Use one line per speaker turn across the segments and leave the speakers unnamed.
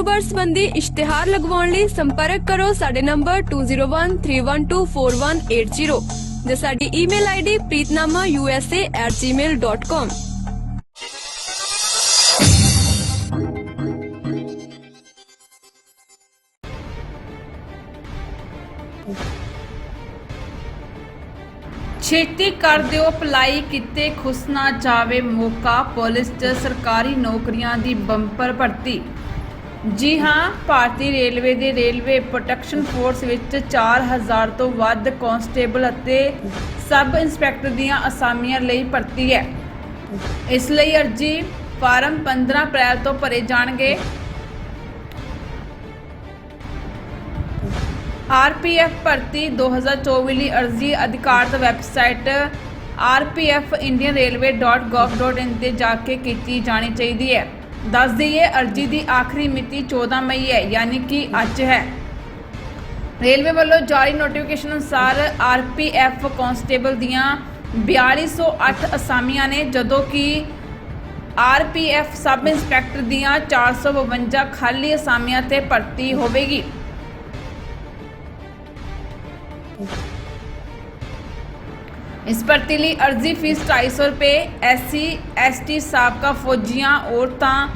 ਕਾਰੋਬਾਰ ਸੰਬੰਧੀ ਇਸ਼ਤਿਹਾਰ ਲਗਵਾਉਣ ਲਈ ਸੰਪਰਕ ਕਰੋ ਸਾਡੇ ਨੰਬਰ 2013124180 ਜਾਂ ਸਾਡੀ ਈਮੇਲ ਆਈਡੀ preetnamausa@gmail.com
ਛੇਤੀ ਕਰ ਦਿਓ ਅਪਲਾਈ ਕਿਤੇ ਖੁਸ਼ ਨਾ ਜਾਵੇ ਮੌਕਾ, ਪੁਲਿਸ 'ਚ ਸਰਕਾਰੀ ਨੌਕਰੀਆਂ ਦੀ ਬੰਪਰ ਭਰਤੀ। ਜੀ ਹਾਂ, ਭਾਰਤੀ ਰੇਲਵੇ ਦੇ ਰੇਲਵੇ ਪ੍ਰੋਟੈਕਸ਼ਨ ਫੋਰਸ ਵਿੱਚ 4000 ਤੋਂ ਵੱਧ ਕਾਂਸਟੇਬਲ ਅਤੇ ਸਬ ਇੰਸਪੈਕਟਰ ਦੀਆਂ ਅਸਾਮੀਆਂ ਲਈ ਭਰਤੀ ਹੈ। ਇਸ ਲਈ ਅਰਜੀ ਫਾਰਮ 15 ਅਪ੍ਰੈਲ ਤੋਂ ਭਰੇ ਜਾਣਗੇ। ਆਰਪੀਐਫ ਭਰਤੀ 2024 ਲਈ ਅਰਜ਼ੀ ਅਧਿਕਾਰਤ ਵੈਬਸਾਈਟ rpfindianrailway.gov.in ਤੇ ਜਾ ਕੇ ਕੀਤੀ ਜਾਣੀ ਚਾਹੀਦੀ ਹੈ। ਦੱਸ ਦਈਏ, ਅਰਜ਼ੀ ਦੀ ਆਖਰੀ ਮਿਤੀ 14 ਮਈ ਹੈ, ਯਾਨੀ ਕਿ ਅੱਜ ਹੈ। ਰੇਲਵੇ ਵੱਲੋਂ ਜਾਰੀ ਨੋਟੀਫਿਕੇਸ਼ਨ ਅਨੁਸਾਰ ਆਰਪੀਐਫ ਕਾਂਸਟੇਬਲ ਦੀਆਂ 4208 ਅਸਾਮੀਆਂ ਨੇ, ਜਦੋਂ ਕਿ ਆਰਪੀਐਫ ਸਬ ਇੰਸਪੈਕਟਰ ਦੀਆਂ 452 ਖਾਲੀ ਅਸਾਮੀਆਂ ਤੇ ਭਰਤੀ ਹੋਵੇਗੀ। ਇਸ ਭਰਤੀ ਲਈ ਅਰਜ਼ੀ ਫੀਸ 250 ਰੁਪਏ, ਐਸਸੀ, ਐਸਟੀ ਸਾਬਕਾ ਫੌਜੀਆਂ, ਔਰਤਾਂ,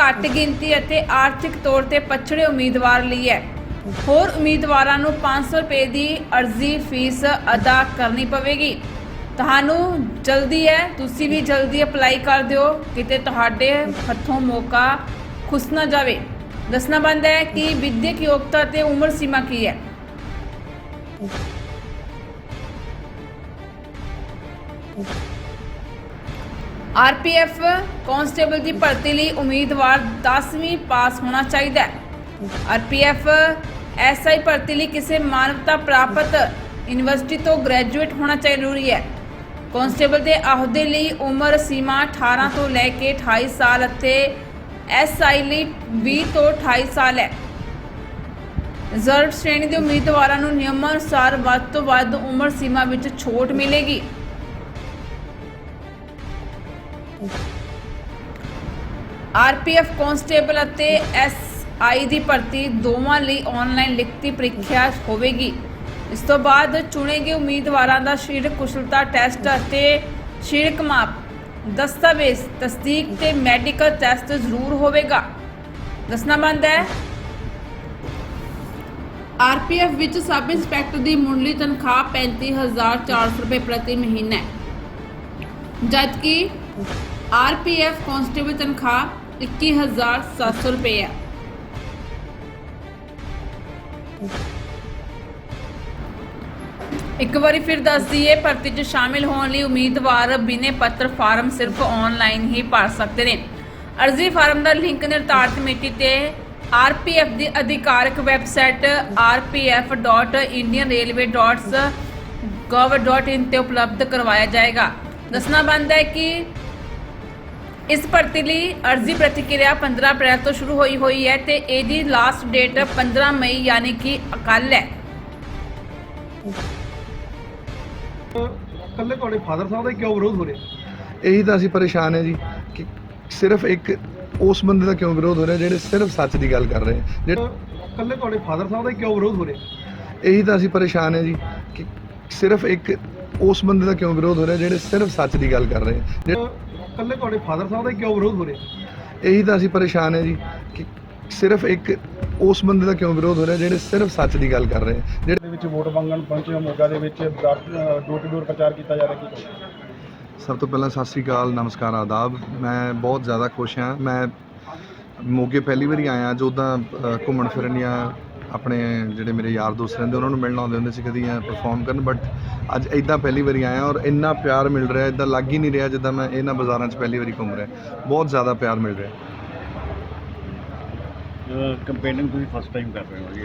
ਘੱਟ ਗਿਣਤੀ ਅਤੇ ਆਰਥਿਕ ਤੌਰ ਤੇ ਪਛੜੇ ਉਮੀਦਵਾਰ ਲਈ ਹੈ। ਹੋਰ ਉਮੀਦਵਾਰਾਂ ਨੂੰ 500 ਰੁਪਏ ਦੀ ਅਰਜ਼ੀ ਫੀਸ ਅਦਾ ਕਰਨੀ ਪਵੇਗੀ। ਤੁਹਾਨੂੰ ਜਲਦੀ ਹੈ, ਤੁਸੀਂ ਵੀ ਜਲਦੀ ਅਪਲਾਈ ਕਰ ਦਿਓ, ਕਿਤੇ ਤੁਹਾਡੇ ਹੱਥੋਂ ਮੌਕਾ ਖੁੱਸ ਨਾ ਜਾਵੇ। ਦੱਸਣਾ ਬੰਦ ਹੈ ਕਿ ਵਿਦਿਅਕ ਯੋਗਤਾ ਤੇ ਉਮਰ ਸੀਮਾ ਕੀ ਹੈ? ਆਰਪੀਐਫ ਕਾਂਸਟੇਬਲ ਦੀ ਭਰਤੀ ਲਈ ਉਮੀਦਵਾਰ 10ਵੀਂ ਪਾਸ ਹੋਣਾ ਚਾਹੀਦਾ ਹੈ। ਆਰਪੀਐਫ ਐਸਆਈ ਭਰਤੀ ਲਈ ਕਿਸੇ ਮਾਨਵਤਾ ਪ੍ਰਾਪਤ ਯੂਨੀਵਰਸਿਟੀ ਤੋਂ ਗ੍ਰੈਜੂਏਟ ਹੋਣਾ ਜ਼ਰੂਰੀ ਹੈ। ਕਾਂਸਟੇਬਲ ਦੇ ਅਹੁਦੇ ਲਈ ਉਮਰ ਸੀਮਾ 18 ਤੋਂ ਲੈ ਕੇ 28 ਸਾਲ ਅਤੇ ਐਸਆਈ ਲਈ 20 ਤੋਂ 28 ਸਾਲ ਹੈ। ਰਿਜ਼ਰਵ ਸ਼੍ਰੇਣੀ ਦੇ ਉਮੀਦਵਾਰਾਂ ਨੂੰ ਨਿਯਮਾਂ ਅਨੁਸਾਰ ਵੱਧ ਤੋਂ ਵੱਧ ਉਮਰ ਸੀਮਾ ਵਿੱਚ ਛੋਟ ਮਿਲੇਗੀ। ਆਰਪੀਐਫ ਕਾਂਸਟੇਬਲ ਅਤੇ ਐਸਆਈ ਦੀ ਭਰਤੀ ਦੋਵਾਂ ਲਈ ਆਨਲਾਈਨ ਲਿਖਤੀ ਪ੍ਰੀਖਿਆ ਹੋਵੇਗੀ। ਇਸ ਤੋਂ ਬਾਅਦ ਚੁਣੇ ਗਏ ਉਮੀਦਵਾਰਾਂ ਦਾ ਸਰੀਰਕ ਕੁਸ਼ਲਤਾ ਟੈਸਟ ਅਤੇ ਸਰੀਰਕ ਮਾਪ, ਦਸਤਾਵੇਜ਼, ਤਸਦੀਕ ਤੇ ਮੈਡੀਕਲ ਟੈਸਟ ਜ਼ਰੂਰ ਹੋਵੇਗਾ। ਦੱਸਣਾ ਬੰਦ ਹੈ। ਆਰਪੀਐਫ ਵਿੱਚ ਸਬ ਇੰਸਪੈਕਟਰ ਦੀ ਮੁੱਢਲੀ ਤਨਖਾਹ 35400 ਰੁਪਏ ਪ੍ਰਤੀ ਮਹੀਨਾ। ਹੈ ਜਦਕਿ ਆਰਪੀਐਫ ਕਾਂਸਟੇਬਲ ਤਨਖਾਹ 21700 ਰੁਪਏ ਹੈ ਇੱਕ ਵਾਰੀ ਫਿਰ ਦੱਸ ਦਈਏ, ਭਰਤੀ 'ਚ ਸ਼ਾਮਿਲ ਹੋਣ ਲਈ ਉਮੀਦਵਾਰ ਬਿਨੇ ਪੱਤਰ ਫਾਰਮ ਸਿਰਫ ਆਨਲਾਈਨ ਹੀ ਭਰ ਸਕਦੇ ਨੇ। ਅਰਜ਼ੀ ਫਾਰਮ ਦਾ ਲਿੰਕ ਨਿਰਧਾਰਤ ਮਿਤੀ ਤੇ ਆਰਪੀਐਫ ਦੀ ਅਧਿਕਾਰਕ ਵੈਬਸਾਈਟ rpf.indianrailway.gov.in ਤੇ ਉਪਲਬਧ ਕਰਵਾਇਆ ਜਾਏਗਾ। ਦੱਸਣਾ ਬੰਦ ਹੈ ਕਿ ਇਸ ਭਰਤੀ ਲਈ ਅਰਜ਼ੀ ਪ੍ਰਤੀਕਿਰਿਆ 15 ਅਪ੍ਰੈਲ ਤੋਂ ਸ਼ੁਰੂ ਹੋਈ ਹੋਈ ਹੈ ਤੇ ਇਹਦੀ ਲਾਸਟ ਡੇਟ 15 ਮਈ ਯਾਨੀ ਕਿ ਕੱਲ ਹੈ।
ਕੱਲੇ ਤੁਹਾਡੇ ਫਾਦਰ ਸਾਹਿਬ ਦਾ ਕਿਉਂ ਵਿਰੋਧ ਹੋ ਰਿਹਾ?
ਇਹੀ ਤਾਂ ਅਸੀਂ ਪਰੇਸ਼ਾਨ ਹੈ ਜੀ ਕਿ ਸਿਰਫ ਇੱਕ ਉਸ ਬੰਦੇ ਦਾ ਕਿਉਂ ਵਿਰੋਧ ਹੋ ਰਿਹਾ ਜਿਹੜੇ ਸਿਰਫ ਸੱਚ ਦੀ ਗੱਲ ਕਰ ਰਹੇ ਹੈ ਜਿਹੜੇ
ਕੱਲੇ ਤੁਹਾਡੇ ਫਾਦਰ ਸਾਹਿਬ ਦਾ ਕਿਉਂ ਵਿਰੋਧ ਹੋ ਰਿਹਾ?
ਇਹੀ ਤਾਂ ਅਸੀਂ ਪਰੇਸ਼ਾਨ ਹੈ ਜੀ ਕਿ ਸਿਰਫ ਇੱਕ ਉਸ ਬੰਦੇ ਦਾ ਕਿਉਂ ਵਿਰੋਧ ਹੋ ਰਿਹਾ ਜਿਹੜੇ ਸਿਰਫ ਸੱਚ ਦੀ ਗੱਲ ਕਰ ਰਹੇ ਹੈ ਜਿਹੜੇ
ਕੱਲੇ ਤੁਹਾਡੇ ਫਾਦਰ ਸਾਹਿਬ ਦਾ ਹੀ ਕਿਉਂ ਵਿਰੋਧ ਹੋ ਰਿਹਾ?
ਇਹੀ ਤਾਂ ਅਸੀਂ ਪਰੇਸ਼ਾਨ ਹੈ ਜੀ ਕਿ ਸਿਰਫ ਇੱਕ ਉਸ ਬੰਦੇ ਦਾ ਕਿਉਂ ਵਿਰੋਧ ਹੋ ਰਿਹਾ ਜਿਹੜੇ ਸਿਰਫ ਸੱਚ ਦੀ ਗੱਲ ਕਰ ਰਹੇ ਹੈ ਜਿਹੜੇ
ਦੇ ਵਿੱਚ ਵੋਟ ਮੰਗਣ ਪਹੁੰਚੇ ਮੋਗਾ ਦੇ ਵਿੱਚ ਡੋਰ ਟੂ ਡੋਰ ਪ੍ਰਚਾਰ ਕੀਤਾ ਜਾ ਰਿਹਾ ਕੀ?
ਸਭ ਤੋਂ ਪਹਿਲਾਂ ਸਤਿ ਸ੍ਰੀ ਅਕਾਲ ਨਮਸਕਾਰ ਆਦਾਬ। ਮੈਂ ਬਹੁਤ ਜ਼ਿਆਦਾ ਖੁਸ਼ ਹਾਂ। ਮੈਂ ਮੋਗੇ ਪਹਿਲੀ ਵਾਰੀ ਆਇਆ ਜੋ ਤਾਂ ਘੁੰਮਣ ਫਿਰਨ ਜਾਂ ਆਪਣੇ ਜਿਹੜੇ ਮੇਰੇ ਯਾਰ ਦੋਸਤ ਰਹਿੰਦੇ ਉਹਨਾਂ ਨੂੰ ਮਿਲਣ ਆਉਂਦੇ ਹੁੰਦੇ ਸੀ ਕਦੀ ਜਾਂ ਪਰਫਾਰਮ ਕਰਨ ਬਟ ਅੱਜ ਇਦਾਂ ਪਹਿਲੀ ਵਾਰੀ ਆਇਆ ਔਰ ਇੰਨਾ ਪਿਆਰ ਮਿਲ ਰਿਹਾ ਇਦਾਂ ਲੱਗ ਹੀ ਨਹੀਂ ਰਿਹਾ ਜਿੱਦਾਂ ਮੈਂ ਇਹਨਾਂ ਬਾਜ਼ਾਰਾਂ 'ਚ ਪਹਿਲੀ ਵਾਰੀ ਘੁੰਮ ਰਿਹਾ। ਬਹੁਤ ਜ਼ਿਆਦਾ ਪਿਆਰ ਮਿਲ ਰਿਹਾ।
ਕੰਪੇਨਿੰਗ ਤੁਸੀਂ ਫਸਟ ਟਾਈਮ ਕਰ ਰਹੇ ਹੋ ਜੀ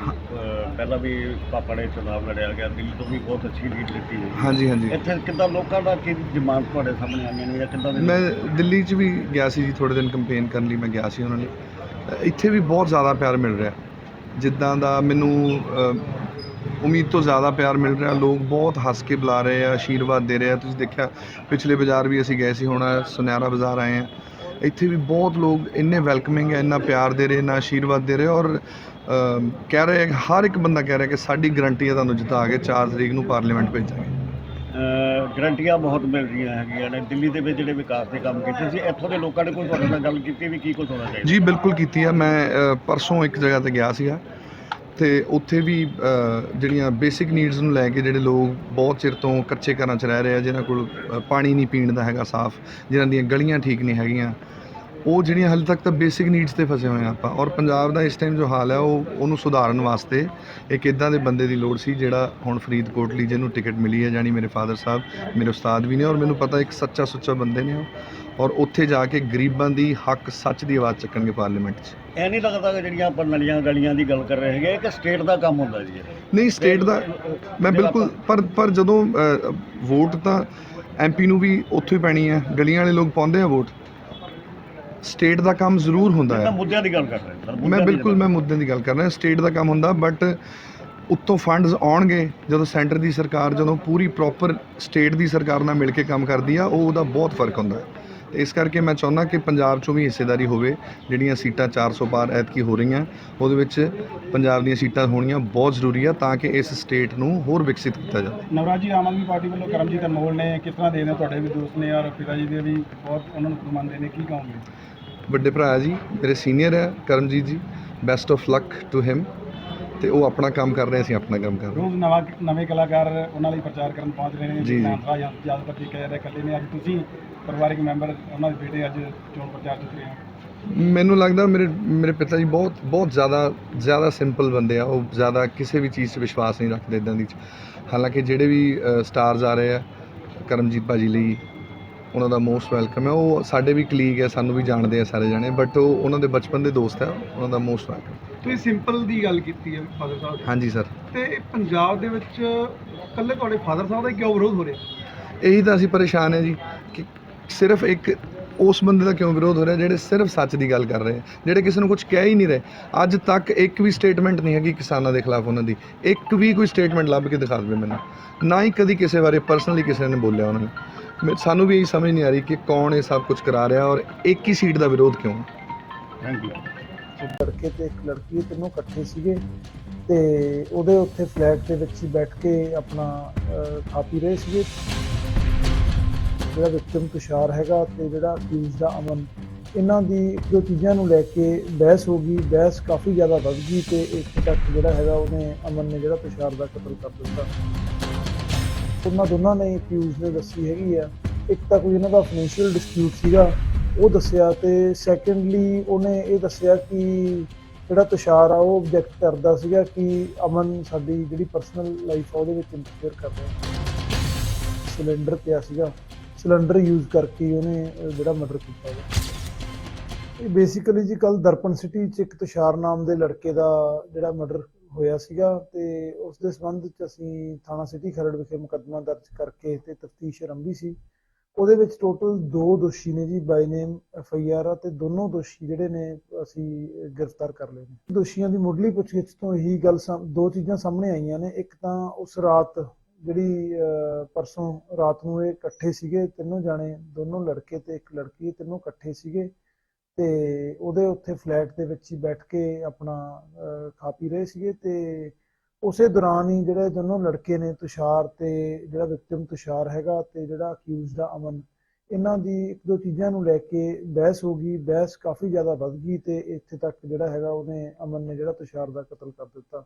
ਪਹਿਲਾਂ ਵੀ ਪਾਪਾ ਨੇ ਚੁਣਾਵ ਲੜਿਆ ਗਿਆ ਦਿੱਲੀ ਤੋਂ ਵੀ ਬਹੁਤ ਅੱਛੀ ਲੀਡ ਲਿੱਤੀ ਹੈ
ਹਾਂਜੀ ਹਾਂਜੀ।
ਇੱਥੇ ਕਿੱਦਾਂ ਲੋਕਾਂ ਦਾ ਕੀ ਡਿਮਾਂਡ ਤੁਹਾਡੇ ਸਾਹਮਣੇ ਆਈਆਂ ਨੇ ਜਾਂ ਕਿੱਦਾਂ
ਮੈਂ ਦਿੱਲੀ 'ਚ ਵੀ ਗਿਆ ਸੀ ਜੀ ਥੋੜੇ ਦਿਨ ਕੰਪੇਨ ਕਰਨ ਲਈ ਮੈਂ ਗਿਆ ਸੀ ਉਹਨਾਂ ਲਈ। ਇੱਥੇ ਵੀ ਬਹੁਤ ਜ਼ਿਆਦਾ ਪਿਆਰ ਮਿਲ ਰਿਹਾ। ਜਿੱਦਾਂ ਦਾ ਮੈਨੂੰ ਉਮੀਦ ਤੋਂ ਜ਼ਿਆਦਾ ਪਿਆਰ ਮਿਲ ਰਿਹਾ। ਲੋਕ ਬਹੁਤ ਹੱਸ ਕੇ ਬੁਲਾ ਰਹੇ ਆ ਆਸ਼ੀਰਵਾਦ ਦੇ ਰਹੇ ਆ। ਤੁਸੀਂ ਦੇਖਿਆ, ਪਿਛਲੇ ਬਾਜ਼ਾਰ ਵੀ ਅਸੀਂ ਗਏ ਸੀ, ਹੁਣ ਸੁਨਿਆਰਾ ਬਾਜ਼ਾਰ ਆਏ ਆ। ਇੱਥੇ ਵੀ ਬਹੁਤ ਲੋਕ ਇੰਨੇ ਵੈਲਕਮਿੰਗ ਹੈ ਇੰਨਾ ਪਿਆਰ ਦੇ ਰਹੇ, ਇੰਨਾ ਆਸ਼ੀਰਵਾਦ ਦੇ ਰਹੇ ਔਰ ਕਹਿ ਰਹੇ ਹਰ ਇੱਕ ਬੰਦਾ ਕਹਿ ਰਿਹਾ ਕਿ ਸਾਡੀ ਗਰੰਟੀ ਹੈ ਤੁਹਾਨੂੰ ਜਿੱਤਾ ਕੇ 4 ਤਰੀਕ ਨੂੰ ਪਾਰਲੀਮੈਂਟ ਭੇਜਾਂਗੇ।
ਗਰੰਟੀਆਂ ਬਹੁਤ ਮਿਲ ਰਹੀਆਂ ਹੈਗੀਆਂ ਨੇ। ਦਿੱਲੀ ਦੇ ਵਿੱਚ ਜਿਹੜੇ ਵਿਕਾਸ ਦੇ ਕੰਮ ਕੀਤੇ ਸੀ ਇੱਥੋਂ ਦੇ ਲੋਕਾਂ ਨੇ ਕੋਈ ਤੁਹਾਡੇ ਨਾਲ ਗੱਲ ਕੀਤੀ ਵੀ ਕੀ ਕੁਝ ਹੋਣਾ ਚਾਹੀਦਾ?
ਜੀ ਬਿਲਕੁਲ ਕੀਤੀ ਆ। ਮੈਂ ਅ, ਪਰਸੋਂ ਇੱਕ ਜਗ੍ਹਾ ਤੇ ਗਿਆ ਸੀਗਾ ਤੇ ਉੱਥੇ ਵੀ ਅ, ਜਿਹੜੀਆਂ ਬੇਸਿਕ ਨੀਡਸ ਨੂੰ ਲੈ ਕੇ ਜਿਹੜੇ ਲੋਕ ਬਹੁਤ ਚਿਰ ਤੋਂ ਕੱਚੇ ਘਰਾਂ 'ਚ ਰਹਿ ਰਹੇ ਆ ਜਿਨ੍ਹਾਂ ਕੋਲ ਅ, ਪਾਣੀ ਨਹੀਂ ਪੀਣ ਦਾ ਹੈਗਾ ਸਾਫ਼ ਜਿਨ੍ਹਾਂ ਦੀਆਂ ਗਲੀਆਂ ਠੀਕ ਨਹੀਂ ਹੈਗੀਆਂ ਉਹ ਜਿਹੜੀਆਂ ਹਾਲੇ ਤੱਕ ਤਾਂ ਬੇਸਿਕ ਨੀਡਸ ਤੇ ਫਸੇ ਹੋਏ ਆ ਆਪਾਂ। ਔਰ ਪੰਜਾਬ ਦਾ ਇਸ ਟਾਈਮ ਜੋ ਹਾਲ ਹੈ ਉਹ ਉਹਨੂੰ ਸੁਧਾਰਨ ਵਾਸਤੇ ਇੱਕ ਇਦਾਂ ਦੇ ਬੰਦੇ ਦੀ ਲੋੜ ਸੀ ਜਿਹੜਾ ਹੁਣ ਫਰੀਦਕੋਟ ਲਈ ਜਿਹਨੂੰ ਟਿਕਟ ਮਿਲੀ ਹੈ ਜਾਨੀ ਮੇਰੇ ਫਾਦਰ ਸਾਹਿਬ ਮੇਰੇ ਉਸਤਾਦ ਵੀ ਨੇ ਔਰ ਮੈਨੂੰ ਪਤਾ ਇੱਕ ਸੱਚਾ ਸੁੱਚਾ ਬੰਦੇ ਨੇ ਉਹ। ਔਰ ਉੱਥੇ ਜਾ ਕੇ ਗਰੀਬਾਂ ਦੀ ਹੱਕ ਸੱਚ ਦੀ ਆਵਾਜ਼ ਚੱਕਣਗੇ ਪਾਰਲੀਮੈਂਟ 'ਚ।
ਇਹ ਨਹੀਂ ਲੱਗਦਾ ਕਿ ਜਿਹੜੀਆਂ ਆਪਾਂ ਨਲੀਆਂ ਗਲੀਆਂ ਦੀ ਗੱਲ ਕਰ ਰਹੇ ਹੈਗੇ ਕਿ ਸਟੇਟ ਦਾ ਕੰਮ ਹੁੰਦਾ ਜੀ
ਨਹੀਂ ਸਟੇਟ ਦਾ ਮੈਂ ਬਿਲਕੁਲ ਪਰ ਪਰ ਜਦੋਂ ਵੋਟ ਤਾਂ ਐਮਪੀ ਨੂੰ ਵੀ ਉੱਥੋਂ ਹੀ ਪੈਣੀ ਹੈ। ਗਲੀਆਂ ਵਾਲੇ ਲੋਕ ਪਾਉਂਦੇ ਆ ਵੋਟ ਸਟੇਟ ਦਾ ਕੰਮ ਜ਼ਰੂਰ ਹੁੰਦਾ
ਤਾਂ
ਹੈ
ਮੁੱਦਿਆਂ ਦੀ ਗੱਲ ਕਰ ਰਹੇ ਹਾਂ
ਮੈਂ ਬਿਲਕੁਲ ਮੈਂ ਮੁੱਦੇ ਦੀ ਗੱਲ ਕਰ ਰਿਹਾ ਸਟੇਟ ਦਾ ਕੰਮ ਹੁੰਦਾ ਬਟ ਉੱਤੋਂ ਫੰਡਸ ਆਉਣਗੇ ਜਦੋਂ ਸੈਂਟਰ ਦੀ ਸਰਕਾਰ ਜਦੋਂ ਪੂਰੀ ਪ੍ਰੋਪਰ ਸਟੇਟ ਦੀ ਸਰਕਾਰ ਨਾਲ ਮਿਲ ਕੇ ਕੰਮ ਕਰਦੀ ਆ ਉਹ ਉਹਦਾ ਬਹੁਤ ਫ਼ਰਕ ਹੁੰਦਾ ਹੈ। ਤੇ ਇਸ ਕਰਕੇ ਮੈਂ ਚਾਹੁੰਦਾ ਕਿ ਪੰਜਾਬ 'ਚੋਂ ਵੀ ਹਿੱਸੇਦਾਰੀ ਹੋਵੇ ਜਿਹੜੀਆਂ ਸੀਟਾਂ 400 ਪਾਰ ਐਤਕੀ ਹੋ ਰਹੀਆਂ ਉਹਦੇ ਵਿੱਚ ਪੰਜਾਬ ਦੀਆਂ ਸੀਟਾਂ ਹੋਣੀਆਂ ਬਹੁਤ ਜ਼ਰੂਰੀ ਆ ਤਾਂ ਕਿ ਇਸ ਸਟੇਟ ਨੂੰ ਹੋਰ ਵਿਕਸਿਤ ਕੀਤਾ ਜਾਵੇ।
ਨਵਰਾਜ ਜੀ ਆਮ ਆਦਮੀ ਪਾਰਟੀ ਵੱਲੋਂ ਕਰਮਜੀਤ ਅਨਮੋਲ ਨੇ ਕਿਸ ਤਰ੍ਹਾਂ ਦੇ ਨੇ? ਤੁਹਾਡੇ ਵੀ ਦੋਸਤ ਨੇ ਔਰ ਪਿਤਾ ਜੀ ਦੇ ਵੀ ਬਹੁਤ ਉਹਨਾਂ ਨੂੰ ਮੰਨਦੇ ਨੇ ਕੀ ਕਹੋਗੇ?
ਵੱਡੇ ਭਰਾ ਜੀ ਮੇਰੇ ਸੀਨੀਅਰ ਹੈ Karamjit ji best of luck to him ਤੇ ਉਹ ਆਪਣਾ ਕੰਮ ਕਰ ਰਹੇ ਅਸੀਂ ਆਪਣਾ ਕੰਮ ਕਰ ਰਹੇ
ਰੋਜ਼ ਨਵਾਂ ਨਵੇਂ ਕਲਾਕਾਰ ਉਹਨਾਂ ਲਈ ਪ੍ਰਚਾਰ ਕਰਨ ਪਹੁੰਚ ਰਹੇ ਨੇ
ਜੀ, ਜੀ।
ਨਾਨਕਾ ਜਾਂ ਜ਼ਿਆਦਾਤਰ ਕਹਿ ਰਹੇ ਇਕੱਲੇ ਨੇ ਅੱਜ ਤੁਸੀਂ ਪਰਿਵਾਰਿਕ ਮੈਂਬਰ ਉਹਨਾਂ ਦੇ ਬੇਟੇ ਅੱਜ ਚੋਣ ਪ੍ਰਚਾਰ 'ਚ ਉਤਰੇ ਹੋ
ਮੈਨੂੰ ਲੱਗਦਾ ਮੇਰੇ ਮੇਰੇ ਪਿਤਾ ਜੀ ਬਹੁਤ ਬਹੁਤ ਜ਼ਿਆਦਾ ਜ਼ਿਆਦਾ ਸਿੰਪਲ ਬੰਦੇ ਆ ਉਹ ਜ਼ਿਆਦਾ ਕਿਸੇ ਵੀ ਚੀਜ਼ 'ਚ ਵਿਸ਼ਵਾਸ ਨਹੀਂ ਰੱਖਦੇ ਇਦਾਂ ਦੀ 'ਚ। ਹਾਲਾਂਕਿ ਜਿਹੜੇ ਵੀ ਸਟਾਰਸ ਆ ਰਹੇ ਆ ਕਰਮਜੀਤ ਭਾਜੀ ਲਈ ਉਹਨਾਂ ਦਾ ਮੋਸਟ ਵੈਲਕਮ ਹੈ। ਉਹ ਸਾਡੇ ਵੀ ਕਲੀਗ ਹੈ ਸਾਨੂੰ ਵੀ ਜਾਣਦੇ ਆ ਸਾਰੇ ਜਣੇ ਬਟ ਉਹ ਉਹਨਾਂ ਦੇ ਬਚਪਨ ਦੇ ਦੋਸਤ ਹੈ ਉਹਨਾਂ ਦਾ ਮੋਸਟ ਵੈਲਕਮ
ਤੁਸੀਂ ਸਿੰਪਲ ਦੀ ਗੱਲ ਕੀਤੀ ਹੈ ਫਾਦਰ ਸਾਹਿਬ।
ਹਾਂਜੀ ਸਰ
ਤੇ ਪੰਜਾਬ ਦੇ ਵਿੱਚ ਇਕੱਲੇ ਤੁਹਾਡੇ ਫਾਦਰ ਸਾਹਿਬ ਦਾ ਕਿਉਂ ਵਿਰੋਧ ਹੋ ਰਿਹਾ?
ਇਹੀ ਤਾਂ ਅਸੀਂ ਪਰੇਸ਼ਾਨ ਹੈ ਜੀ ਕਿ ਸਿਰਫ ਇੱਕ ਉਸ ਬੰਦੇ ਦਾ ਕਿਉਂ ਵਿਰੋਧ ਹੋ ਰਿਹਾ ਜਿਹੜੇ ਸਿਰਫ ਸੱਚ ਦੀ ਗੱਲ ਕਰ ਰਹੇ ਆ ਜਿਹੜੇ ਕਿਸੇ ਨੂੰ ਕੁਝ ਕਹਿ ਹੀ ਨਹੀਂ ਰਹੇ। ਅੱਜ ਤੱਕ ਇੱਕ ਵੀ ਸਟੇਟਮੈਂਟ ਨਹੀਂ ਹੈਗੀ ਕਿਸਾਨਾਂ ਦੇ ਖਿਲਾਫ ਉਹਨਾਂ ਦੀ। ਇੱਕ ਵੀ ਕੋਈ ਸਟੇਟਮੈਂਟ ਲੱਭ ਕੇ ਦਿਖਾ ਦੇਵੇ ਮੈਨੂੰ। ਨਾ ਹੀ ਕਦੀ ਕਿਸੇ ਬਾਰੇ ਪਰਸਨਲੀ ਕਿਸੇ ਨੇ ਬੋਲਿਆ ਉਹਨਾਂ ਨੇ। ਸਾਨੂੰ ਵੀ ਇਹ ਸਮਝ ਨਹੀਂ ਆ ਰਹੀ ਕਿ ਕੌਣ ਇਹ ਸਭ ਕੁਝ ਕਰਾ ਰਿਹਾ ਔਰ ਇੱਕ ਹੀ ਸੀਟ ਦਾ ਵਿਰੋਧ ਕਿਉਂ
ਥੈਂਕ ਯੂ
ਲੜਕੇ ਤੇ ਇੱਕ ਲੜਕੀ ਤਿੰਨੋਂ ਇਕੱਠੇ ਸੀਗੇ ਤੇ ਉਹਦੇ ਉੱਥੇ ਫਲੈਟ ਦੇ ਵਿੱਚ ਹੀ ਬੈਠ ਕੇ ਆਪਣਾ ਅਹ, ਖਾ ਪੀ ਰਹੇ ਸੀਗੇ। ਜਿਹੜਾ ਵਿਕਟਮ ਤੁਸ਼ਾਰ ਹੈਗਾ ਤੇ ਜਿਹੜਾ ਅਕਿਊਜ਼ ਦਾ ਅਮਨ ਇਹਨਾਂ ਦੀ ਇੱਕ ਦੋ ਚੀਜ਼ਾਂ ਨੂੰ ਲੈ ਕੇ ਬਹਿਸ ਹੋ ਗਈ। ਬਹਿਸ ਕਾਫੀ ਜ਼ਿਆਦਾ ਵੱਧ ਗਈ ਤੇ ਇੱਕ ਤੱਕ ਜਿਹੜਾ ਹੈਗਾ ਉਹਨੇ ਅਮਨ ਨੇ ਜਿਹੜਾ ਤੁਸ਼ਾਰ ਦਾ ਕਤਲ ਕਰ ਦਿੱਤਾ। ਉਹਨਾਂ ਦੋਨਾਂ ਨੇ ਅਕਿਊਜ਼ ਨੇ ਦੱਸੀ ਹੈਗੀ ਆ। ਇੱਕ ਤਾਂ ਕੋਈ ਇਹਨਾਂ ਦਾ ਫਾਈਨੈਂਸ਼ੀਅਲ ਡਿਸਪਿਊਟ ਸੀਗਾ, ਉਹ ਦੱਸਿਆ ਤੇ ਸੈਕੰਡਲੀ ਉਹਨੇ ਇਹ ਦੱਸਿਆ ਕਿ ਜਿਹੜਾ ਤੁਸ਼ਾਰ ਆ, ਉਹ ਆਬਜੈਕਟ ਕਰਦਾ ਸੀਗਾ ਕਿ ਅਮਨ ਸਾਡੀ ਜਿਹੜੀ ਪਰਸਨਲ ਲਾਈਫ ਆ, ਉਹਦੇ ਵਿੱਚ ਇੰਟਰਫੇਅਰ ਕਰ ਰਿਹਾ। ਸਿਲੰਡਰ ਪਿਆ ਸੀਗਾ। ਸਿਲੰਡਰ ਯੂਜ਼ ਕਰਕੇ ਉਹਨੇ ਜਿਹੜਾ ਮਰਡਰ ਕੀਤਾ ਵਾ। ਇਹ ਬੇਸਿਕਲੀ ਜੀ ਕੱਲ ਦਰਪਣ ਸਿਟੀ ਚ ਇੱਕ ਤੁਸ਼ਾਰ ਨਾਮ ਦੇ ਲੜਕੇ ਦਾ ਜਿਹੜਾ ਮਰਡਰ ਹੋਇਆ ਸੀਗਾ ਤੇ ਉਸ ਦੇ ਸੰਬੰਧ ਚ ਅਸੀਂ ਥਾਣਾ ਸਿਟੀ ਖਰੜ ਵਿਖੇ ਮੁਕੱਦਮਾ ਦਰਜ ਕਰਕੇ ਤੇ ਤਫਤੀਸ਼ ਆਰੰਭੀ ਸੀ। ਉਹਦੇ ਵਿੱਚ ਟੋਟਲ ਦੋ ਦੋਸ਼ੀ ਨੇ ਜੀ ਬਾਈ ਨੇਮ ਐਫ ਆਈ ਆਰ ਤੇ ਦੋਨੋਂ ਦੋਸ਼ੀ ਜਿਹੜੇ ਨੇ ਅਸੀਂ ਗ੍ਰਿਫਤਾਰ ਕਰ ਲਏ ਨੇ। ਦੋਸ਼ੀਆਂ ਦੀ ਮੁੱਢਲੀ ਪੁੱਛਗਿੱਛ ਤੋਂ ਇਹੀ ਗੱਲ ਦੋ ਚੀਜ਼ਾਂ ਸਾਹਮਣੇ ਆਈਆਂ ਨੇ। ਇੱਕ ਤਾਂ ਉਸ ਰਾਤ ਜਿਹੜੀ ਪਰਸੋਂ ਰਾਤ ਨੂੰ ਇਹ ਇਕੱਠੇ ਸੀਗੇ, ਤਿੰਨੋਂ ਜਾਣੇ, ਦੋਨੋਂ ਲੜਕੇ ਤੇ ਇੱਕ ਲੜਕੀ ਇਹ ਤਿੰਨੋਂ ਇਕੱਠੇ ਸੀਗੇ। ਤੇ ਉਹਦੇ ਉੱਥੇ ਫਲੈਟ ਦੇ ਵਿੱਚ ਹੀ ਬੈਠ ਕੇ ਆਪਣਾ ਖਾ ਪੀ ਰਹੇ ਸੀਗੇ ਤੇ ਉਸੇ ਦੌਰਾਨ ਹੀ ਜਿਹੜੇ ਦੋਨੋਂ ਲੜਕੇ ਨੇ ਤੁਸ਼ਾਰ ਤੇ ਜਿਹੜਾ ਵਿਕਟਮ ਤੁਸ਼ਾਰ ਹੈਗਾ ਤੇ ਜਿਹੜਾ ਅਕਿਊਜ਼ ਦਾ ਅਮਨ, ਇਹਨਾਂ ਦੀ ਇੱਕ ਦੋ ਚੀਜ਼ਾਂ ਨੂੰ ਲੈ ਕੇ ਬਹਿਸ ਹੋ ਗਈ, ਬਹਿਸ ਕਾਫੀ ਜ਼ਿਆਦਾ ਵੱਧ ਗਈ ਤੇ ਇੱਥੇ ਤੱਕ ਜਿਹੜਾ ਹੈਗਾ ਉਹਨੇ ਅਮਨ ਨੇ ਜਿਹੜਾ ਤੁਸ਼ਾਰ ਦਾ ਕਤਲ ਕਰ ਦਿੱਤਾ।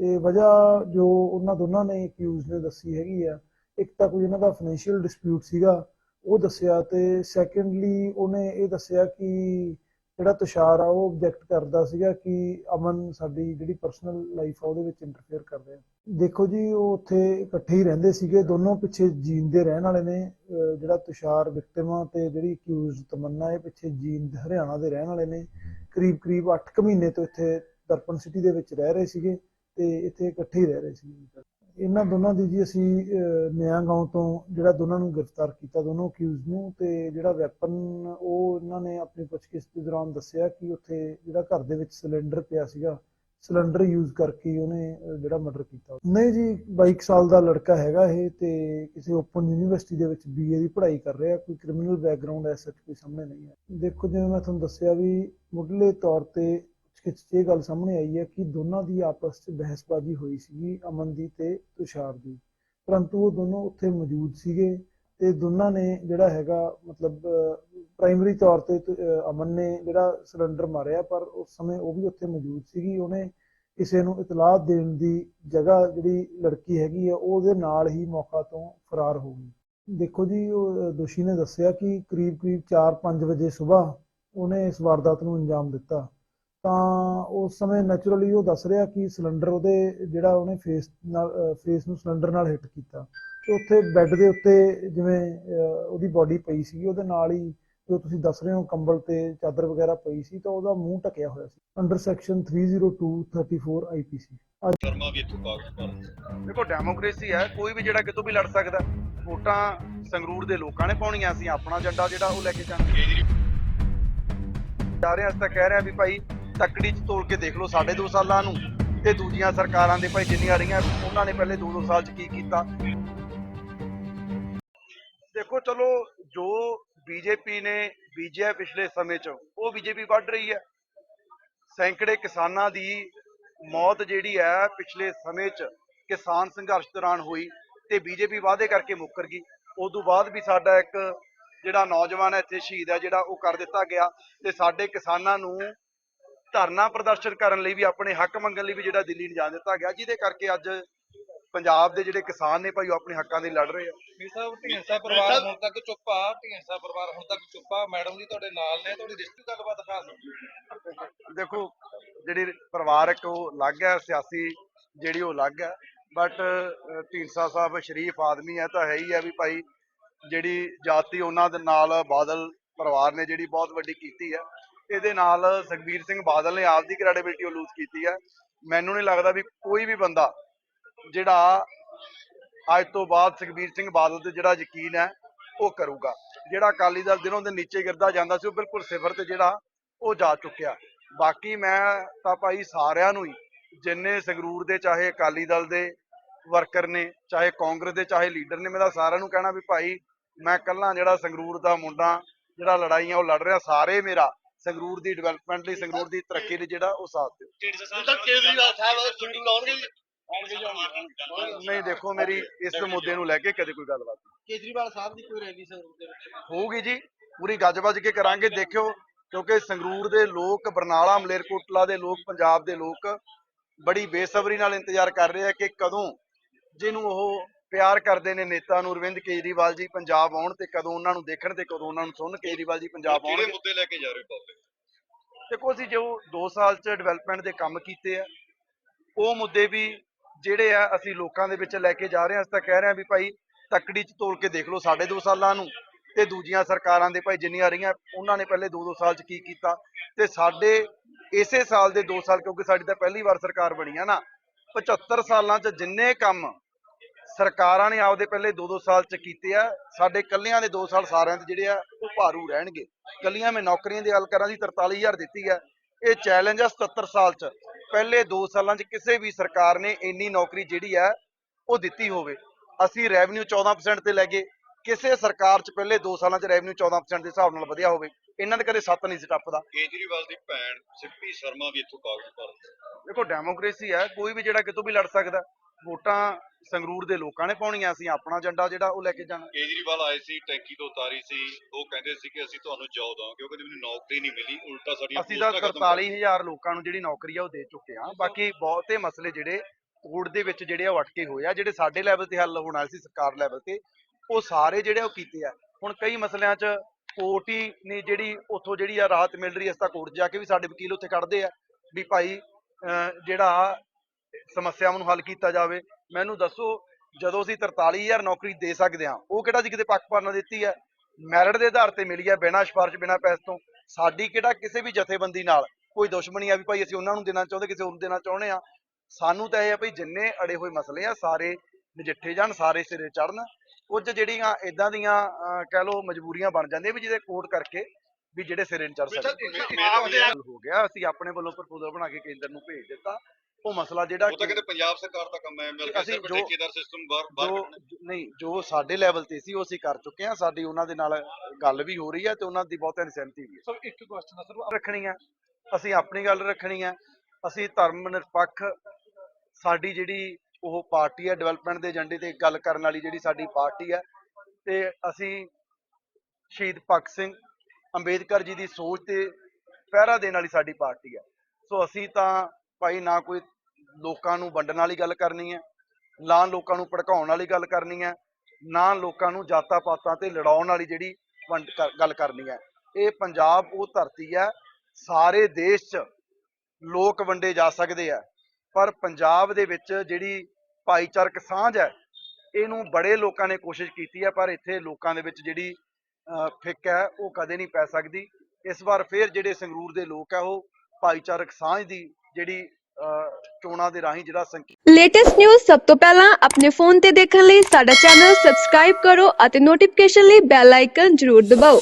ਤੇ ਵਜ੍ਹਾ ਜੋ ਉਹਨਾਂ ਦੋਨਾਂ ਨੇ ਅਕਿਊਜ਼ ਨੇ ਦੱਸੀ ਹੈਗੀ ਆ, ਇੱਕ ਤਾਂ ਕੋਈ ਇਹਨਾਂ ਦਾ ਫਾਈਨੈਂਸ਼ੀਅਲ ਡਿਸਪਿਊਟ ਸੀਗਾ ਉਹ ਦੱਸਿਆ ਤੇ ਸੈਕੰਡਲੀ ਉਹਨੇ ਇਹ ਦੱਸਿਆ ਕਿ ਜਿਹੜਾ ਤੁਸ਼ਾਰ ਆ ਉਹ ਆਬਜੈਕਟ ਕਰਦਾ ਸੀਗਾ ਕਿ ਅਮਨ ਸਾਡੀ ਜਿਹੜੀ ਪਰਸਨਲ ਲਾਈਫ ਆ ਉਹਦੇ ਵਿੱਚ ਇੰਟਰਫੇਅਰ ਕਰ ਰਿਹਾ। ਦੇਖੋ ਜੀ, ਉਹ ਉੱਥੇ ਇਕੱਠੇ ਹੀ ਰਹਿੰਦੇ ਸੀਗੇ, ਦੋਨੋਂ ਪਿੱਛੇ ਜੀਂਦ ਦੇ ਰਹਿਣ ਵਾਲੇ ਨੇ ਜਿਹੜਾ ਤੁਸ਼ਾਰ ਵਿਕਟਿਮ ਆ ਤੇ ਜਿਹੜੀ ਅਕਿਊਜ਼ਡ ਤਮੰਨਾ ਇਹ ਪਿੱਛੇ ਜੀਂਦ ਹਰਿਆਣਾ ਦੇ ਰਹਿਣ ਵਾਲੇ ਨੇ। ਕਰੀਬ ਕਰੀਬ 8 ਕੁ ਮਹੀਨੇ ਤੋਂ ਇੱਥੇ ਦਰਪਨ ਸਿਟੀ ਦੇ ਵਿੱਚ ਰਹਿ ਰਹੇ ਸੀਗੇ ਤੇ ਇੱਥੇ ਇਕੱਠੇ ਹੀ ਰਹਿ ਰਹੇ ਸੀ ਇਹਨਾਂ ਦੋਨਾਂ ਦੀ ਜੀ ਅਸੀਂ ਨਿਆਂ ਗਾਉਂ ਤੋਂ ਜਿਹੜਾ ਦੋਨਾਂ ਨੂੰ ਗ੍ਰਿਫਤਾਰ ਕੀਤਾ, ਦੋਨੋਂ ਅਕਿਊਜ਼ ਨੂੰ ਤੇ ਜਿਹੜਾ ਵੈਪਨ ਉਹ ਇਹਨਾਂ ਨੇ ਆਪਣੀ ਪੁੱਛਗਿੱਛ ਦੇ ਦੌਰਾਨ ਦੱਸਿਆ ਕਿ ਉੱਥੇ ਜਿਹੜਾ ਘਰ ਦੇ ਵਿੱਚ ਸਿਲੰਡਰ ਪਿਆ ਸੀਗਾ ਸਿਲੰਡਰ ਯੂਜ਼ ਕਰਕੇ ਉਹਨੇ ਜਿਹੜਾ ਮਰਡਰ ਕੀਤਾ। ਨਹੀਂ ਜੀ 22 ਸਾਲ ਦਾ ਲੜਕਾ ਹੈਗਾ ਇਹ ਤੇ ਕਿਸੇ ਓਪਨ ਯੂਨੀਵਰਸਿਟੀ ਦੇ ਵਿੱਚ ਬੀਏ ਦੀ ਪੜ੍ਹਾਈ ਕਰ ਰਿਹਾ, ਕੋਈ ਕ੍ਰਿਮੀਨਲ ਬੈਕਗ੍ਰਾਉਂਡ ਐਸਾ ਕੋਈ ਸਾਹਮਣੇ ਨਹੀਂ ਹੈ ਦੇਖੋ ਜਿਵੇਂ ਮੈਂ ਤੁਹਾਨੂੰ ਦੱਸਿਆ ਵੀ ਮੁੱਢਲੇ ਤੌਰ ਤੇ ਖਿੱਚ 'ਚ ਇਹ ਗੱਲ ਸਾਹਮਣੇ ਆਈ ਹੈ ਕਿ ਦੋਨਾਂ ਦੀ ਆਪਸ 'ਚ ਬਹਿਸਬਾਜ਼ੀ ਹੋਈ ਸੀਗੀ, ਅਮਨ ਦੀ ਤੇ ਤੁਸ਼ਾਰ ਦੀ। ਪਰੰਤੂ ਉਹ ਦੋਨੋਂ ਉੱਥੇ ਮੌਜੂਦ ਸੀਗੇ ਤੇ ਦੋਨਾਂ ਨੇ ਜਿਹੜਾ ਹੈਗਾ, ਮਤਲਬ ਪ੍ਰਾਇਮਰੀ ਤੌਰ ਤੇ ਅਮਨ ਨੇ ਜਿਹੜਾ ਸਿਲੰਡਰ ਮਾਰਿਆ, ਪਰ ਉਸ ਸਮੇਂ ਉਹ ਵੀ ਉੱਥੇ ਮੌਜੂਦ ਸੀਗੀ। ਉਹਨੇ ਕਿਸੇ ਨੂੰ ਇਤਲਾਹ ਦੇਣ ਦੀ ਜਗ੍ਹਾ ਜਿਹੜੀ ਲੜਕੀ ਹੈਗੀ ਆ, ਉਹਦੇ ਨਾਲ ਹੀ ਮੌਕਾ ਤੋਂ ਫਰਾਰ ਹੋ ਗਈ। ਦੇਖੋ ਜੀ, ਉਹ ਦੋਸ਼ੀ ਨੇ ਦੱਸਿਆ ਕਿ ਕਰੀਬ ਕਰੀਬ 4-5 ਵਜੇ ਸਵੇਰ ਉਹਨੇ ਇਸ ਵਾਰਦਾਤ ਨੂੰ ਅੰਜਾਮ ਦਿੱਤਾ। ਤਾਂ ਉਸ ਸਮੇਂ ਨੈਚੁਰਲੀ ਉਹ ਦੱਸ ਰਿਹਾ ਕਿ ਸਿਲੰਡਰ ਉਹਦੇ ਜਿਹੜਾ ਉਹਨੇ ਫੇਸ ਨਾਲ ਫੇਸ ਨੂੰ ਸਿਲੰਡਰ ਨਾਲ ਹਿੱਟ ਕੀਤਾ। ਤੇ ਉੱਥੇ ਬੈੱਡ ਦੇ ਉੱਤੇ ਜਿਵੇਂ ਉਹਦੀ ਬਾਡੀ ਪਈ ਸੀ ਉਹਦੇ ਨਾਲ ਹੀ ਜੋ ਤੁਸੀਂ ਦੱਸ ਰਹੇ ਹੋ ਕੰਬਲ ਤੇ ਚਾਦਰ ਵਗੈਰਾ ਪਈ ਸੀ ਤਾਂ ਉਹਦਾ ਮੂੰਹ ਢਕਿਆ ਹੋਇਆ ਸੀ। ਅੰਡਰ ਸੈਕਸ਼ਨ 302 34 ਆਈਪੀਸੀ
ਦੇਖੋ ਡੈਮੋਕ੍ਰੇਸੀ ਹੈ ਕੋਈ ਵੀ ਜਿਹੜਾ ਕਿਤੋਂ ਵੀ ਲੜ ਸਕਦਾ। ਵੋਟਾਂ ਸੰਗਰੂਰ ਦੇ ਲੋਕਾਂ ਨੇ ਪਾਉਣੀਆਂ ਅਸੀਂ ਆਪਣਾ ਏਜੰਡਾ ਜਿਹੜਾ ਉਹ ਲੈ ਕੇ ਜਾਣਾ। ਜਾ ਰਹੇ ਹਾਂ ਅਸੀਂ ਤਾਂ ਕਹਿ ਰਹੇ ਵੀ ਭਾਈ ਤੱਕੜੀ ਚ ਤੋਲ ਕੇ ਦੇਖ ਲਓ ਸਾਡੇ 2 ਸਾਲਾਂ ਨੂੰ ਤੇ ਦੂਜੀਆਂ ਸਰਕਾਰਾਂ ਦੇ ਭਾਈ ਜਿੰਨੀਆਂ ਰਹੀਆਂ, ਉਹਨਾਂ ਨੇ ਪਹਿਲੇ 2-2 ਸਾਲ ਚ ਕੀ ਕੀਤਾ? ਦੇਖੋ, ਚਲੋ, ਜੋ ਬੀਜੇਪੀ ਨੇ ਬੀਜਿਆ ਪਿਛਲੇ ਸਮੇਂ ਚ, ਉਹ ਬੀਜੇਪੀ ਵੱਢ ਰਹੀ ਹੈ। ਸੈਂਕੜੇ ਕਿਸਾਨਾਂ ਦੀ ਮੌਤ ਜਿਹੜੀ ਹੈ ਪਿਛਲੇ ਸਮੇਂ 'ਚ ਕਿਸਾਨ ਸੰਘਰਸ਼ ਦੌਰਾਨ ਹੋਈ ਤੇ ਬੀਜੇਪੀ ਵਾਅਦੇ ਕਰਕੇ ਮੁੱਕਰ ਗਈ। ਉਸ ਤੋਂ ਬਾਅਦ ਵੀ ਸਾਡਾ ਇੱਕ ਜਿਹੜਾ ਨੌਜਵਾਨ ਹੈ ਇੱਥੇ ਸ਼ਹੀਦ ਹੈ, ਜਿਹੜਾ ਉਹ ਕਰ ਦਿੱਤਾ ਗਿਆ ਤੇ ਸਾਡੇ ਕਿਸਾਨਾਂ ਨੂੰ ਧਰਨਾ ਪ੍ਰਦਰਸ਼ਨ ਕਰਨ ਲਈ ਵੀ ਆਪਣੇ ਹੱਕ ਮੰਗਣ ਲਈ ਵੀ ਜਿਹੜਾ ਦਿੱਲੀ ਨਹੀਂ ਜਾਣ ਦਿੱਤਾ ਗਿਆ ਜਿਹਦੇ ਕਰਕੇ ਅੱਜ ਪੰਜਾਬ ਦੇ ਜਿਹੜੇ ਕਿਸਾਨ ਨੇ ਭਾਈ ਉਹ ਆਪਣੇ ਹੱਕਾਂ ਦੇ ਲੜ ਰਹੇ ਆ।
ਵੀ ਸਾਹਿਬ ਢੀਂਸਾ ਪਰਿਵਾਰ ਹੁਣ ਤੱਕ ਚੁੱਪ ਆ ਢੀਂਸਾ ਪਰਿਵਾਰ ਹੁਣ ਤੱਕ ਚੁੱਪ ਆ। ਮੈਡਮ ਜੀ ਤੁਹਾਡੇ ਨਾਲ ਨੇ ਤੁਹਾਡੀ ਰਿਸ਼ਤੇ ਗੱਲਬਾਤ ਖਾਸ
ਦੇਖੋ ਜਿਹੜੀ ਪਰਿਵਾਰਕ ਉਹ ਅਲੱਗ ਹੈ ਸਿਆਸੀ ਜਿਹੜੀ ਉਹ ਅਲੱਗ ਹੈ ਬਟ ਢੀਂਡਸਾ ਸਾਹਿਬ ਸ਼ਰੀਫ ਆਦਮੀ ਹੈ ਤਾਂ ਹੈ ਹੀ ਹੈ ਵੀ ਭਾਈ ਜਿਹੜੀ ਜਾਤੀ ਉਹਨਾਂ ਦੇ ਨਾਲ ਬਾਦਲ ਪਰਿਵਾਰ ਨੇ ਜਿਹੜੀ ਬਹੁਤ ਵੱਡੀ ਕੀਤੀ ਹੈ। ਇਹਦੇ ਨਾਲ ਸੁਖਬੀਰ ਸਿੰਘ ਬਾਦਲ ਨੇ ਆਪਦੀ ਕ੍ਰੈਡੀਬਿਲਿਟੀ ਉਹ ਲੂਜ਼ ਕੀਤੀ ਹੈ ਮੈਨੂੰ ਨਹੀਂ ਲੱਗਦਾ ਵੀ ਕੋਈ ਵੀ ਬੰਦਾ ਜਿਹੜਾ ਅੱਜ ਤੋਂ ਬਾਅਦ ਸੁਖਬੀਰ ਸਿੰਘ ਬਾਦਲ ਤੇ ਜਿਹੜਾ ਯਕੀਨ ਹੈ, ਉਹ ਕਰੂਗਾ। ਜਿਹੜਾ ਅਕਾਲੀ ਦਲ ਦਿਨੋਂ ਦਿਨ ਨੀਚੇ ਗਿਰਦਾ ਜਾਂਦਾ ਸੀ, ਉਹ ਬਿਲਕੁਲ ਸਿਫਰ ਤੇ ਜਿਹੜਾ ਉਹ ਜਾ ਚੁੱਕਿਆ। ਬਾਕੀ ਮੈਂ ਤਾਂ ਭਾਈ ਸਾਰਿਆਂ ਨੂੰ ਹੀ, ਜਿੰਨੇ ਸੰਗਰੂਰ ਦੇ ਚਾਹੇ ਅਕਾਲੀ ਦਲ ਦੇ ਵਰਕਰ ਨੇ, ਚਾਹੇ ਕਾਂਗਰਸ ਦੇ, ਚਾਹੇ ਲੀਡਰ ਨੇ ਮੇਰਾ ਸਾਰਿਆਂ ਨੂੰ ਕਹਿਣਾ ਵੀ ਭਾਈ ਮੈਂ ਕੱਲਾ ਜਿਹੜਾ ਸੰਗਰੂਰ ਦਾ ਮੁੰਡਾ, ਜਿਹੜਾ ਲੜਾਈਆਂ ਉਹ ਲੜ ਰਿਹਾ, ਸਾਰੇ ਮੇਰਾ ਸੰਗਰੂਰ ਦੀ ਡਿਵੈਲਪਮੈਂਟ ਲਈ ਸੰਗਰੂਰ ਦੀ ਤਰੱਕੀ ਲਈ ਜਿਹੜਾ ਉਹ ਸਾਥ ਦਿਓ।
ਕੇਜਰੀਵਾਲ ਸਾਹਿਬ ਸ਼ੂਟਿੰਗ ਲਾਉਣਗੇ
ਨਹੀਂ ਦੇਖੋ ਮੇਰੀ ਇਸ ਮੁੱਦੇ ਨੂੰ ਲੈ ਕੇ ਕਦੇ ਕੋਈ ਗੱਲਬਾਤ ਨਹੀਂ।
ਕੇਜਰੀਵਾਲ ਸਾਹਿਬ ਦੀ ਕੋਈ ਰੈਲੀ ਸੰਗਰੂਰ ਦੇ ਵਿੱਚ?
ਹੋਊਗੀ ਜੀ ਪੂਰੀ ਗੱਜ ਵੱਜ ਕੇ ਕਰਾਂਗੇ ਦੇਖਿਓ ਕਿਉਂਕਿ ਸੰਗਰੂਰ ਦੇ ਲੋਕ ਬਰਨਾਲਾ ਮਲੇਰਕੋਟਲਾ ਦੇ ਲੋਕ ਪੰਜਾਬ ਦੇ ਲੋਕ ਬੜੀ ਬੇਸਬਰੀ ਨਾਲ ਇੰਤਜ਼ਾਰ ਕਰ ਰਹੇ ਆ ਕਿ ਕਦੋਂ ਜਿਹਨੂੰ ਉਹ ਪਿਆਰ ਕਰਦੇ ਨੇ ਨੇਤਾ ਨੂੰ ਅਰਵਿੰਦ ਕੇਜਰੀਵਾਲ ਜੀ ਪੰਜਾਬ ਆਉਣ ਤੇ ਕਦੋਂ ਉਹਨਾਂ ਨੂੰ ਦੇਖਣ ਤੇ ਕਦੋਂ ਉਹਨਾਂ ਨੂੰ ਸੁਣਨ ਕੇਜਰੀਵਾਲ ਜੀ ਪੰਜਾਬ ਆਉਣਗੇ?
ਮੁੱਦੇ ਲੈ ਕੇ ਜਾ ਰਹੇ ਪਬਲਿਕ
ਦੇਖੋ ਅਸੀਂ ਜੋ 2 ਸਾਲ ਚ ਡਿਵੈਲਪਮੈਂਟ ਦੇ ਕੰਮ ਕੀਤੇ ਆ ਉਹ ਮੁੱਦੇ ਵੀ ਜਿਹੜੇ ਆ ਅਸੀਂ ਲੋਕਾਂ ਦੇ ਵਿੱਚ ਲੈ ਕੇ ਜਾ ਰਹੇ ਹਾਂ। ਅਸੀਂ ਤਾਂ ਕਹਿ ਰਹੇ ਹਾਂ ਵੀ ਭਾਈ ਤੱਕੜੀ ਚ ਤੋਲ ਕੇ ਦੇਖ ਲਓ ਸਾਡੇ 2 ਸਾਲਾਂ ਨੂੰ ਤੇ ਦੂਜੀਆਂ ਸਰਕਾਰਾਂ ਦੇ ਭਾਈ ਜਿੰਨੀਆਂ ਰਹੀਆਂ ਉਹਨਾਂ ਨੇ ਪਹਿਲੇ 2-2 ਸਾਲ ਚ ਕੀ ਕੀਤਾ ਤੇ ਸਾਡੇ ਇਸੇ ਸਾਲ ਦੇ 2 ਸਾਲ ਕਿਉਂਕਿ ਸਾਡੀ ਤਾਂ ਪਹਿਲੀ ਵਾਰ ਸਰਕਾਰ ਬਣੀ ਆ ਨਾ 75 ਸਾਲਾਂ ਚ ਜਿੰਨੇ ਕੰਮ ਸਰਕਾਰਾਂ ਨੇ ਆਪਦੇ ਪਹਿਲੇ 2-2 ਸਾਲ ਚ ਕੀਤੇ ਆ। ਸਾਡੇ ਕੱਲਿਆਂ ਦੇ 2 ਸਾਲ ਸਾਰਿਆਂ ਦੇ ਜਿਹੜੇ ਆ ਉਹ ਭਾਰੂ ਰਹਿਣਗੇ। ਕੱਲੀਆਂ ਮੈਂ ਨੌਕਰੀਆਂ ਦੀ ਗੱਲ ਕਰਾਂ ਦੀ 43000 ਦਿੱਤੀ ਹੈ ਇਹ ਚੈਲੰਜ ਆ 77 ਸਾਲ ਚ। ਪਹਿਲੇ 2 ਸਾਲਾਂ ਚ ਕਿਸੇ ਵੀ ਸਰਕਾਰ ਨੇ ਇੰਨੀ ਨੌਕਰੀ ਜਿਹੜੀ ਹੈ ਉਹ ਦਿੱਤੀ ਹੋਵੇ। ਅਸੀਂ ਰੈਵਨਿਊ 14% ਤੇ ਲੈ ਗਏ ਕਿਸੇ ਸਰਕਾਰ ਚ ਪਹਿਲੇ 2 ਸਾਲਾਂ ਚ ਰੈਵਨਿਊ 14% ਦੇ ਹਿਸਾਬ ਨਾਲ ਵਧਿਆ ਹੋਵੇ ਇਹਨਾਂ ਦੇ ਕਦੇ ਸੱਤ ਨਹੀਂ ਸੀ ਟੱਪਦਾ।
ਕੇਜਰੀਵਾਲ ਦੀ ਭੈਣ ਸਿੱਪੀ ਸ਼ਰਮਾ ਵੀ ਇੱਥੋਂ ਕਾਗਜ਼ ਭਰ
ਦੇਖੋ ਡੈਮੋਕ੍ਰੇਸੀ ਹੈ ਕੋਈ ਵੀ ਜਿਹੜਾ ਕਿਤੋਂ ਵੀ ਲੜ ਸਕਦਾ। ਵੋਟਾਂ ਸੰਗਰੂਰ ਦੇ ਲੋਕਾਂ ਨੇ ਪਾਉਣੀਆਂ ਅਸੀਂ ਆਪਣਾ ਏਜੰਡਾ ਜਿਹੜਾ ਉਹ ਲੈ ਕੇ ਜਾਣਾ।
ਕੇਜਰੀਵਾਲ ਆਏ ਸੀ ਟੈਂਕੀ ਤੋਂ ਉਤਾਰੀ ਸੀ ਉਹ ਕਹਿੰਦੇ ਸੀ ਕਿ ਅਸੀਂ ਤੁਹਾਨੂੰ ਜੌਬ ਦਵਾਂਗੇ ਕਿਉਂਕਿ ਮੈਨੂੰ ਨੌਕਰੀ ਨਹੀਂ ਮਿਲੀ ਉਲਟਾ ਸਾਡੀਆਂ
ਅਸੀਂ ਤਾਂ
ਪੋਸਟਾਂ ਖਤਮ ਕਰ
43000 ਲੋਕਾਂ ਨੂੰ ਜਿਹੜੀ ਨੌਕਰੀ ਆ ਉਹ ਦੇ ਚੁੱਕੇ ਆ ਬਾਕੀ ਬਹੁਤੇ ਮਸਲੇ ਜਿਹੜੇ ਕੋਰਟ ਦੇ ਵਿੱਚ ਜਿਹੜੇ ਆ ਉਹ ਅਟਕੇ ਹੋਏ ਆ ਜਿਹੜੇ ਸਾਡੇ ਲੈਵਲ ਤੇ ਹੱਲ ਹੋਣਾ ਸੀ ਸਰਕਾਰ ਲੈਵਲ ਤੇ ਉਹ ਸਾਰੇ ਜਿਹੜੇ ਉਹ ਕੀਤੇ ਆ। ਹੁਣ ਕਈ ਮਸਲਿਆਂ 'ਚ ਕੋਰਟ ਹੀ ਨੇ ਜਿਹੜੀ ਉੱਥੋਂ ਜਿਹੜੀ ਆ ਰਾਹਤ ਮਿਲ ਰਹੀ ਇਸ ਤਾਂ ਕੋਰਟ ਜਾ ਕੇ ਵੀ ਸਾਡੇ ਵਕੀਲ ਉੱਥੇ ਕੱਢਦੇ ਆ ਵੀ ਭਾਈ ਜਿਹੜਾ ਸਮੱਸਿਆਵਾਂ ਨੂੰ ਹੱਲ ਕੀਤਾ ਜਾਵੇ। ਮੈਨੂੰ ਦੱਸੋ, ਜਦੋਂ ਅਸੀਂ 43000 ਨੌਕਰੀ ਦੇ ਸਕਦੇ ਹਾਂ, ਉਹ ਕਿਹੜਾ ਸੀ ਕਿਤੇ ਪੱਖਪਾਤ ਨਾਲ ਦਿੱਤੀ ਹੈ? ਮੈਰਿਟ ਦੇ ਆਧਾਰ ਤੇ ਮਿਲੀ ਹੈ, ਬਿਨਾਂ ਸਿਫਾਰਿਸ਼, ਬਿਨਾਂ ਪੈਸੇ ਤੋਂ। ਸਾਡੀ ਕਿਹੜਾ ਕਿਸੇ ਵੀ ਜਥੇਬੰਦੀ ਨਾਲ, ਕੋਈ ਦੁਸ਼ਮਣੀ ਆ ਵੀ ਭਾਈ ਅਸੀਂ ਉਹਨਾਂ ਨੂੰ ਦੇਣਾ ਚਾਹੁੰਦੇ, ਕਿਸੇ ਹੋਰ ਦੇਣਾ ਚਾਹੁੰਦੇ ਆ ਸਾਨੂੰ ਤਾਂ ਇਹ ਆ ਭਈ ਜਿੰਨੇ ਅੜੇ ਹੋਏ ਮਸਲੇ ਆ, ਸਾਰੇ ਨਜਿੱਠੇ ਜਾਣ, ਸਾਰੇ ਸਿਰੇ ਚੜਨ ਕੁਝ ਜਿਹੜੀਆਂ ਇਦਾਂ ਦੀਆਂ, ਅਹ, ਕਹਿ ਲਓ ਮਜਬੂਰੀਆਂ ਬਣ ਜਾਂਦੀਆਂ ਵੀ ਜਿਹਦੇ ਕੋਟ ਕਰਕੇ ਵੀ ਜਿਹੜੇ ਸਿਰੇ ਨਹੀਂ ਚੜ ਸਕਦੇ ਹੋ ਗਿਆ ਅਸੀਂ ਆਪਣੇ ਵੱਲੋਂ ਪ੍ਰਪੋਜ਼ਲ ਬਣਾ ਕੇ ਕੇਂਦਰ ਨੂੰ ਭੇਜ ਦਿੱਤਾ। ਉਹ ਮਸਲਾ ਜਿਹੜਾ
ਉਹ ਤਾਂ ਕਹਿੰਦੇ ਪੰਜਾਬ ਸਰਕਾਰ ਦਾ ਕੰਮ ਹੈ ਮਿਲ ਕੇ
ਅਸੀਂ
ਸਿਰਫ
ਜੋ-
ਠੇਕੇਦਾਰ ਸਿਸਟਮ ਬਾਹਰ।
ਨਹੀਂ ਜੋ ਸਾਡੇ ਲੈਵਲ ਤੇ ਸੀ ਉਹ ਅਸੀਂ ਕਰ ਚੁੱਕੇ ਹਾਂ। ਸਾਡੀ ਉਹਨਾਂ ਦੇ ਨਾਲ ਗੱਲ ਵੀ ਹੋ ਰਹੀ ਹੈ ਤੇ ਉਹਨਾਂ ਦੀ ਬਹੁਤਿਆਂ ਦੀ ਸਹਿਮਤੀ ਵੀ ਹੈ।
ਸਰ ਇੱਕ ਕੁਐਸਚਨ ਹੈ ਸਰ
ਰੱਖਣੀ ਹੈ। ਅਸੀਂ ਆਪਣੀ ਗੱਲ ਰੱਖਣੀ ਹੈ। ਅਸੀਂ ਧਰਮ ਨਿਰਪੱਖ ਸਾਡੀ ਜਿਹੜੀ ਉਹ ਪਾਰਟੀ ਹੈ ਡਿਵੈਲਪਮੈਂਟ ਦੇ ਏਜੰਡੇ ਤੇ ਗੱਲ ਕਰਨ ਵਾਲੀ ਜਿਹੜੀ ਸਾਡੀ ਪਾਰਟੀ ਹੈ ਤੇ ਅਸੀਂ ਸ਼ਹੀਦ ਭਗਤ ਸਿੰਘ ਅੰਬੇਦਕਰ ਜੀ ਦੀ ਸੋਚ ਤੇ ਪਹਿਰਾ ਦੇਣ ਵਾਲੀ ਸਾਡੀ ਪਾਰਟੀ ਹੈ। ਸੋ ਅਸੀਂ ਤਾਂ ਭਾਈ ਨਾ ਕੋਈ ਲੋਕਾਂ ਨੂੰ ਵੰਡਣ ਵਾਲੀ ਗੱਲ ਕਰਨੀ ਹੈ, ਨਾ ਲੋਕਾਂ ਨੂੰ ਭੜਕਾਉਣ ਵਾਲੀ ਗੱਲ ਕਰਨੀ ਹੈ, ਨਾ ਲੋਕਾਂ ਨੂੰ ਜਾਤਾਂ ਪਾਤਾਂ ਤੇ ਲੜਾਉਣ ਵਾਲੀ ਜਿਹੜੀ ਵੰਡ ਕਰ- ਗੱਲ ਕਰਨੀ ਹੈ। ਇਹ ਪੰਜਾਬ, ਉਹ ਧਰਤੀ ਹੈ, ਸਾਰੇ ਦੇਸ਼ 'ਚ ਲੋਕ ਵੰਡੇ ਜਾ ਸਕਦੇ ਆ ਪਰ ਪੰਜਾਬ ਦੇ ਵਿੱਚ ਜਿਹੜੀ ਭਾਈਚਾਰਕ ਸਾਂਝ ਹੈ, ਇਹਨੂੰ ਬੜੇ ਲੋਕਾਂ ਨੇ ਕੋਸ਼ਿਸ਼ ਕੀਤੀ ਹੈ, ਪਰ ਇੱਥੇ ਲੋਕਾਂ ਦੇ ਵਿੱਚ ਜਿਹੜੀ ਫਿੱਕ ਹੈ, ਉਹ ਕਦੇ ਨਹੀਂ ਪੈ ਸਕਦੀ। ਇਸ ਵਾਰ ਫਿਰ ਜਿਹੜੇ ਸੰਗਰੂਰ ਦੇ ਲੋਕ ਆ, ਉਹ ਭਾਈਚਾਰਕ ਸਾਂਝ ਦੀ ਜਿਹੜੀ ਚੋਣਾਂ ਦੇ ਰਾਹੀਂ ਜਿਹੜਾ
ਲੇਟੈਸਟ ਨਿਊਜ਼ ਸਭ ਤੋਂ ਪਹਿਲਾਂ ਆਪਣੇ ਫੋਨ ਤੇ ਦੇਖਣ ਲਈ ਸਾਡਾ ਚੈਨਲ ਸਬਸਕ੍ਰਾਈਬ ਕਰੋ ਅਤੇ ਨੋਟੀਫਿਕੇਸ਼ਨ ਲਈ ਬੈਲ ਆਈਕਨ ਜ਼ਰੂਰ ਦਬਾਓ।